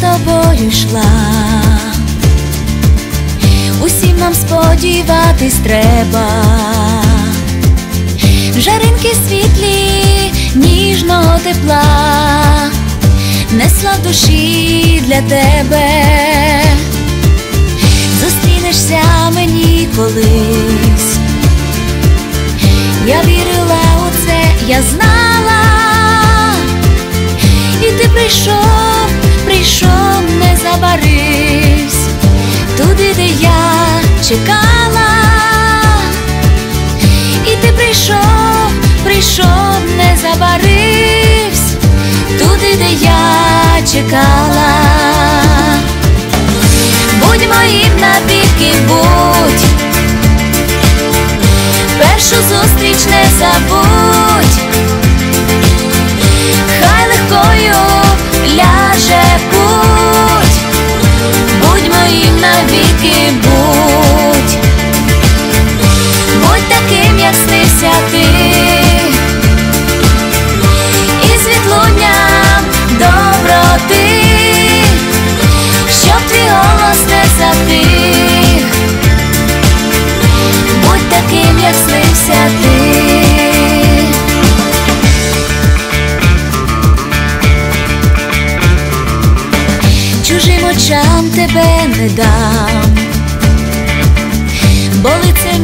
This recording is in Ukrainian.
тобою йшла. Усім нам сподіватись треба. Жаринки світлі, ніжного тепла, несла в душі для тебе. Зустрінешся мені колись. Чекала, і ти прийшов, прийшов, не забаривсь, туди, де я чекала. Будь моїм навіки, будь. Першу зустріч не забудь, очам тебе не дам, бо лице